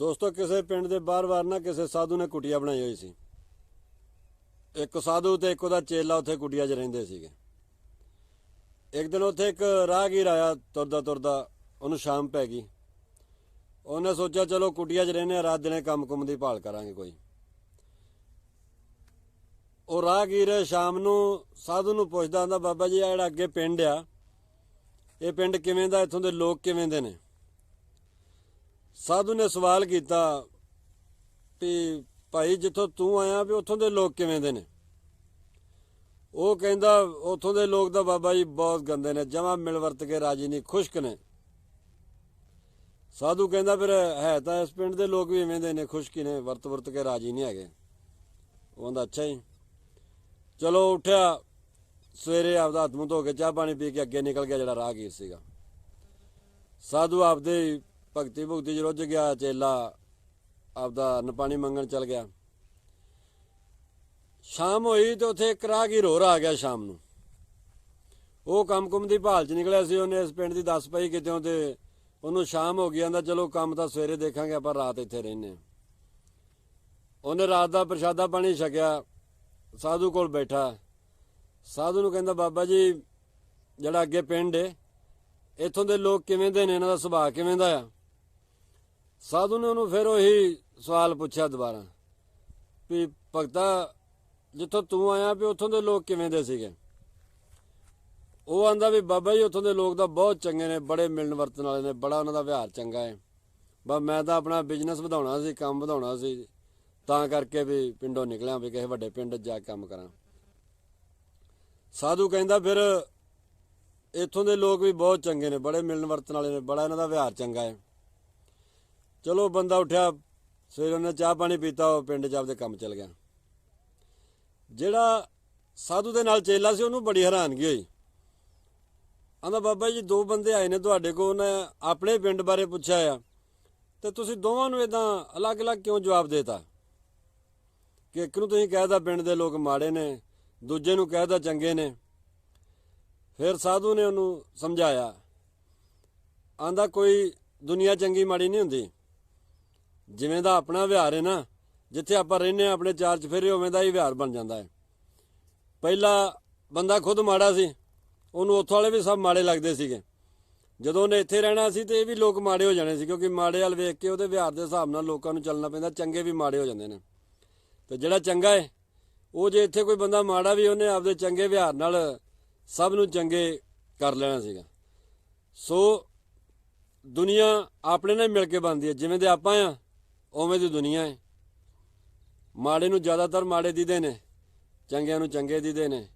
ਦੋਸਤੋ, ਕਿਸੇ ਪਿੰਡ ਦੇ ਬਾਹਰ-ਬਾਹਰ ਨਾ ਕਿਸੇ ਸਾਧੂ ਨੇ ਕੁਟੀਆ ਬਣਾਈ ਹੋਈ ਸੀ। ਇੱਕ ਸਾਧੂ ਤੇ ਇੱਕ ਉਹਦਾ ਚੇਲਾ ਉੱਥੇ ਕੁਟੀਆ 'ਚ ਰਹਿੰਦੇ ਸੀਗੇ। ਇੱਕ ਦਿਨ ਉੱਥੇ ਇੱਕ ਰਾਹਗੀਰ ਆਇਆ ਤੁਰਦਾ ਤੁਰਦਾ, ਉਹਨੂੰ ਸ਼ਾਮ ਪੈ ਗਈ। ਉਹਨੇ ਸੋਚਿਆ, ਚਲੋ ਕੁਟੀਆ 'ਚ ਰਹਿੰਦੇ ਆ, ਰਾਤ ਦਿਨੇ ਕੰਮ-ਕੁਮ ਦੀ ਭਾਲ ਕਰਾਂਗੇ ਕੋਈ। ਉਹ ਰਾਹਗੀਰ ਸ਼ਾਮ ਨੂੰ ਸਾਧੂ ਨੂੰ ਪੁੱਛਦਾ ਹੁੰਦਾ ਬਾਬਾ ਜੀ ਆ ਜਿਹੜਾ ਅੱਗੇ ਪਿੰਡ ਆ, ਇਹ ਪਿੰਡ ਕਿਵੇਂ ਦਾ? ਇੱਥੋਂ ਦੇ ਲੋਕ ਕਿਵੇਂ ਦੇ ਨੇ? ਸਾਧੂ ਨੇ ਸਵਾਲ ਕੀਤਾ ਵੀ ਭਾਈ ਜਿੱਥੋਂ ਤੂੰ ਆਇਆ ਵੀ ਉੱਥੋਂ ਦੇ ਲੋਕ ਕਿਵੇਂ ਦੇ ਨੇ? ਉਹ ਕਹਿੰਦਾ ਉੱਥੋਂ ਦੇ ਲੋਕ ਤਾਂ ਬਾਬਾ ਜੀ ਬਹੁਤ ਗੰਦੇ ਨੇ, ਜਮਾ ਮਿਲ ਵਰਤ ਕੇ ਰਾਜੀ ਨਹੀਂ, ਖੁਸ਼ਕ ਨੇ। ਸਾਧੂ ਕਹਿੰਦਾ ਫਿਰ ਹੈ ਤਾਂ ਇਸ ਪਿੰਡ ਦੇ ਲੋਕ ਵੀ ਐਵੇਂ ਦੇ ਨੇ, ਖੁਸ਼ਕੀ ਨੇ, ਵਰਤ ਵਰਤ ਕੇ ਰਾਜੀ ਨਹੀਂ ਹੈਗੇ। ਉਹ ਕਹਿੰਦਾ, ਅੱਛਾ ਹੀ ਚਲੋ ਉੱਠਿਆ, ਸਵੇਰੇ ਆਪਦਾ ਹੱਥ ਮੂੰਹ ਧੋ ਕੇ ਚਾਹ ਪਾਣੀ ਪੀ ਕੇ ਅੱਗੇ ਨਿਕਲ ਗਿਆ ਜਿਹੜਾ ਰਾਹਗੀਰ ਸੀਗਾ। ਸਾਧੂ ਆਪਦੇ ਭਗਤੀ ਭੁਗਤੀ ਚ ਰੁੱਝ ਗਿਆ, ਚੇਲਾ ਆਪਦਾ ਨਪਾਣੀ ਮੰਗਣ ਚਲ ਗਿਆ। ਸ਼ਾਮ ਹੋਈ ਤੇ ਉੱਥੇ ਇੱਕ ਰਾਹਗੀਰ ਹੋਰ ਆ ਗਿਆ ਸ਼ਾਮ ਨੂੰ। ਉਹ ਕੰਮ-ਕੁਮ ਦੀ ਭਾਲ ਚ ਨਿਕਲਿਆ ਸੀ, ਉਹਨੇ ਇਸ ਪਿੰਡ ਦੀ ਦੱਸ ਪਈ ਕਿਤੇੋਂ ਤੇ ਉਹਨੂੰ ਸ਼ਾਮ ਹੋ ਗਈ, ਆਂਦਾ ਚਲੋ ਕੰਮ ਤਾਂ ਸਵੇਰੇ ਦੇਖਾਂਗੇ, ਆਪਾਂ ਰਾਤ ਇੱਥੇ ਰਹਿੰਨੇ ਹਾਂ। ਉਹਨੇ ਰਾਤ ਦਾ ਪ੍ਰਸ਼ਾਦਾ ਪਾਣੀ ਛਕਿਆ, ਸਾਧੂ ਕੋਲ ਬੈਠਾ। ਸਾਧੂ ਨੂੰ ਕਹਿੰਦਾ, ਬਾਬਾ ਜੀ, ਜਿਹੜਾ ਅੱਗੇ ਪਿੰਡ ਏ, ਇੱਥੋਂ ਦੇ ਲੋਕ ਕਿਵੇਂ ਦੇ ਨੇ? ਇਹਨਾਂ ਦਾ ਸੁਭਾਅ ਕਿਵੇਂ ਦਾ ਆ? ਸਾਧੂ ਨੇ ਉਹਨੂੰ ਫਿਰ ਉਹੀ ਸਵਾਲ ਪੁੱਛਿਆ ਦੁਬਾਰਾ ਵੀ ਭਗਤਾ, ਜਿੱਥੋਂ ਤੂੰ ਆਇਆ ਵੀ ਉੱਥੋਂ ਦੇ ਲੋਕ ਕਿਵੇਂ ਦੇ ਸੀਗੇ? ਉਹ ਆਂਦਾ ਵੀ ਬਾਬਾ ਜੀ, ਉੱਥੋਂ ਦੇ ਲੋਕ ਤਾਂ ਬਹੁਤ ਚੰਗੇ ਨੇ, ਬੜੇ ਮਿਲਣ ਵਰਤਣ ਵਾਲੇ ਨੇ, ਬੜਾ ਉਹਨਾਂ ਦਾ ਵਿਹਾਰ ਚੰਗਾ ਹੈ। ਬਸ ਮੈਂ ਤਾਂ ਆਪਣਾ ਬਿਜ਼ਨਸ ਵਧਾਉਣਾ ਸੀ, ਕੰਮ ਵਧਾਉਣਾ ਸੀ, ਤਾਂ ਕਰਕੇ ਵੀ ਪਿੰਡੋਂ ਨਿਕਲਿਆ ਵੀ ਕਿਸੇ ਵੱਡੇ ਪਿੰਡ ਜਾ ਕੇ ਕੰਮ ਕਰਾਂ। ਸਾਧੂ ਕਹਿੰਦਾ ਫਿਰ ਇੱਥੋਂ ਦੇ ਲੋਕ ਵੀ ਬਹੁਤ ਚੰਗੇ ਨੇ, ਬੜੇ ਮਿਲਣ ਵਰਤਣ ਵਾਲੇ ਨੇ, ਬੜਾ ਇਹਨਾਂ ਦਾ ਵਿਹਾਰ ਚੰਗਾ ਹੈ। ਚਲੋ ਬੰਦਾ ਉੱਠਿਆ, ਸਵੇਰ ਉਹਨੇ ਚਾਹ ਪਾਣੀ ਪੀਤਾ, ਉਹ ਪਿੰਡ 'ਚ ਆਪਦੇ ਕੰਮ ਚੱਲ ਗਿਆ। ਜਿਹੜਾ ਸਾਧੂ ਦੇ ਨਾਲ ਚੇਲਾ ਸੀ, ਉਹਨੂੰ ਬੜੀ ਹੈਰਾਨਗੀ ਹੋਈ। ਆਂਦਾ, ਬਾਬਾ ਜੀ, ਦੋ ਬੰਦੇ ਆਏ ਨੇ ਤੁਹਾਡੇ ਕੋਲ, ਉਹਨੇ ਆਪਣੇ ਪਿੰਡ ਬਾਰੇ ਪੁੱਛਿਆ ਆ। ਤੇ ਤੁਸੀਂ ਦੋਵਾਂ ਨੂੰ ਇਦਾਂ ਅਲੱਗ-ਅਲੱਗ ਕਿਉਂ ਜਵਾਬ ਦੇਤਾ? ਕਿ ਇੱਕ ਨੂੰ ਤੁਸੀਂ ਕਹਿਦਾ ਪਿੰਡ ਦੇ ਲੋਕ ਮਾੜੇ ਨੇ, ਦੂਜੇ ਨੂੰ ਕਹਿਦਾ ਚੰਗੇ ਨੇ। ਫਿਰ ਸਾਧੂ ਨੇ ਉਹਨੂੰ ਸਮਝਾਇਆ। ਆਂਦਾ, ਕੋਈ ਦੁਨੀਆ ਚੰਗੀ ਮਾੜੀ ਨਹੀਂ ਹੁੰਦੀ। ਜਿਵੇਂ ਦਾ ਆਪਣਾ ਵਿਹਾਰ ਹੈ ਨਾ, ਜਿੱਥੇ ਆਪਾਂ ਰਹਿੰਦੇ ਆ ਆਪਣੇ ਚਾਰ ਚਫੇਰੇ ਉਵੇਂ ਦਾ ਹੀ ਵਿਹਾਰ ਬਣ ਜਾਂਦਾ ਹੈ। ਪਹਿਲਾ ਬੰਦਾ ਖੁਦ ਮਾੜਾ ਸੀ, ਉਹਨੂੰ ਉੱਥੋਂ ਵਾਲੇ ਵੀ ਸਭ ਮਾੜੇ ਲੱਗਦੇ ਸੀਗੇ। ਜਦੋਂ ਉਹਨੇ ਇੱਥੇ ਰਹਿਣਾ ਸੀ ਤੇ ਇਹ ਵੀ ਲੋਕ ਮਾੜੇ ਹੋ ਜਾਣੇ ਸੀ, ਕਿਉਂਕਿ ਮਾੜੇ ਵਾਲ ਵੇਖ ਕੇ ਉਹਦੇ ਵਿਹਾਰ ਦੇ ਹਿਸਾਬ ਨਾਲ ਲੋਕਾਂ ਨੂੰ ਚੱਲਣਾ ਪੈਂਦਾ, ਚੰਗੇ ਵੀ ਮਾੜੇ ਹੋ ਜਾਂਦੇ ਨੇ। ਤੇ ਜਿਹੜਾ ਚੰਗਾ ਹੈ, ਉਹ ਜੇ ਇੱਥੇ ਕੋਈ ਬੰਦਾ ਮਾੜਾ ਵੀ ਉਹਨੇ ਆਪਦੇ ਚੰਗੇ ਵਿਹਾਰ ਨਾਲ ਸਭ ਨੂੰ ਚੰਗੇ ਕਰ ਲੈਣਾ ਸੀਗਾ। ਸੋ ਦੁਨੀਆ ਆਪਣੇ ਨਾਲ ਮਿਲ ਕੇ ਬਣਦੀ ਹੈ, ਜਿਵੇਂ ਦੇ ਆਪਾਂ ਆ ਉਵੇਂ ਦੀ ਦੁਨੀਆ ਹੈ ਮਾੜੇ ਨੂੰ ਜ਼ਿਆਦਾਤਰ ਮਾੜੇ ਦੀਦੇ ਨੇ, ਚੰਗਿਆਂ ਨੂੰ ਚੰਗੇ ਦੀਦੇ ਨੇ।